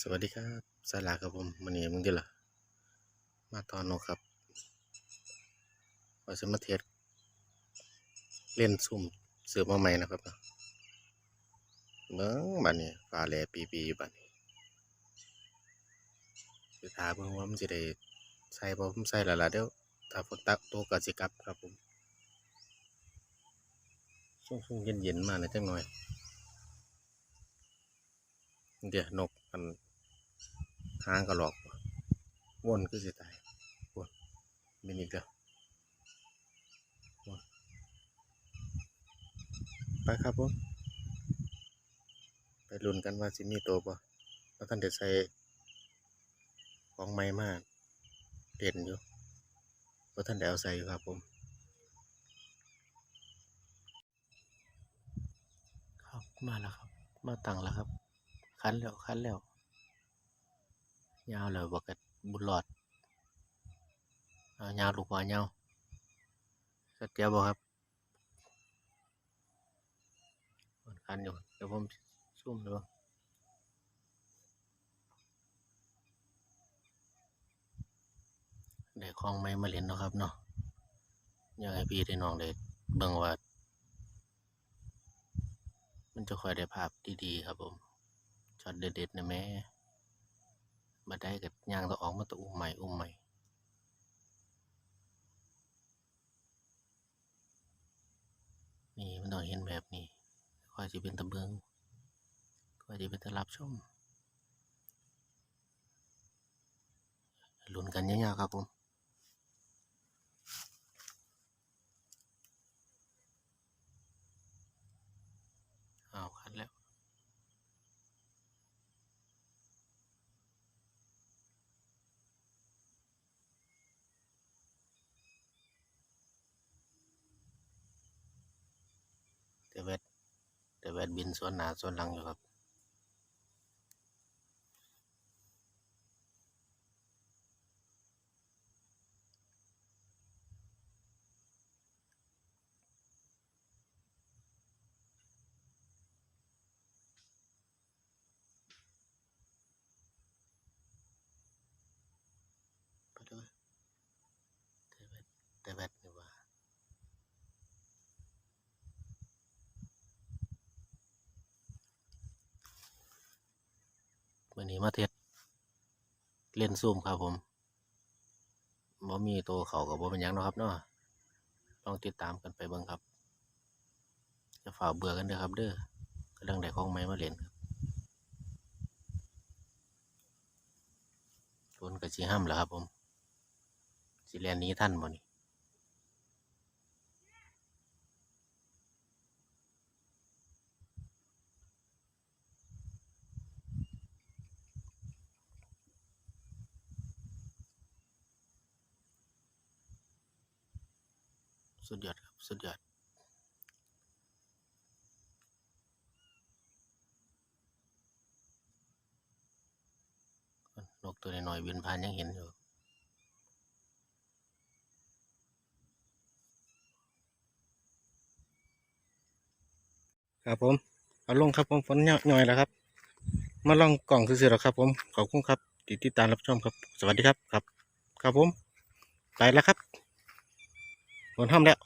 สวัสดีครับสาราครับผมมันนี้มึงดิล่ะมาตอนนกครับว่าจะมาเทสเล่นซุ่มเสือมาใหม่นะครับเนาะเมืองบัดนี้ฟ้าแลปีปีอยู่บัดนี้คือถามเบิ่งว่ามันจะได้ใส่บ่ผมใส่ล้วล่ะเดี๋ยวถ้าฝนตกตกก็สิกลับครับผมช่วงๆเย็นๆมาหน่อยจังหน่อยเดี๋ยวนกมัน หางกระหลอกวนคือสิตายว่วนมีอีกแล้ววนไปครับผมไปลุ้นกันว่าสิมีตัวบ่แล้วท่านเด็ดใส่ของไม้มากเด่นอยู่ว่าท่านเดาใส่อยู่ครับผมครับมาแล้วครับ มาตั้งแล้วครับ คันแล้วคันแล้ว ยาวแล้วบอกกับบุญหลอดยาวลูกว่ายาวสักเดียวบ่ครับมันคันอยู่เดี๋ยวผมซูมดูได้คล้องไม้มาเล่นนะครับเนาะอยากให้พี่ได้น้องได้เบิ่งว่า มันจะคอยได้ภาพดีๆครับผมช็อตเด็ดๆนะแม่ มาได้กับยางต้องออกมาตัวอุ้มใหม่อุ้มใหม่นี่มันต้องเห็นแบบนี้ค่อยจะเป็นตะเบิงค่อยจะเป็นตะรับชมลุ้นกันยาวๆครับผม เอาคันแล้ว แต่แวดแต่แว ดบินสวนหนาสวนหลังอยู่ครับ ไปด้วยแต่แวดแต่แวดนี่ว่า วั นี้มาเทสเล่นซูมครับผมบ่มีตัวเขากับบ่เป็นยังเนาะครับเนาะลองติดตามกันไปเบิ่งครับ จะฝ่าเบื่อกันเด้อครับ เด้อกำลังได้ของใหม่มาเล่นครับฝนก็สิห้ามแล้วครับผมสิเรียนนี้ท่านบ่นี่ สุดยอดครับ สุดยอดนกตัวน้อยๆบินผ่านยังเห็นอยู่ครับผมเอาลงครับผมฝนย่อยแล้วครับ มาลองกล่องซื่อๆหรอครับผมขอบคุณครับที่ติดตามรับชมครับ สวัสดีครับครับ ครับผมไปแล้วครับ โดนห้ามแล้ว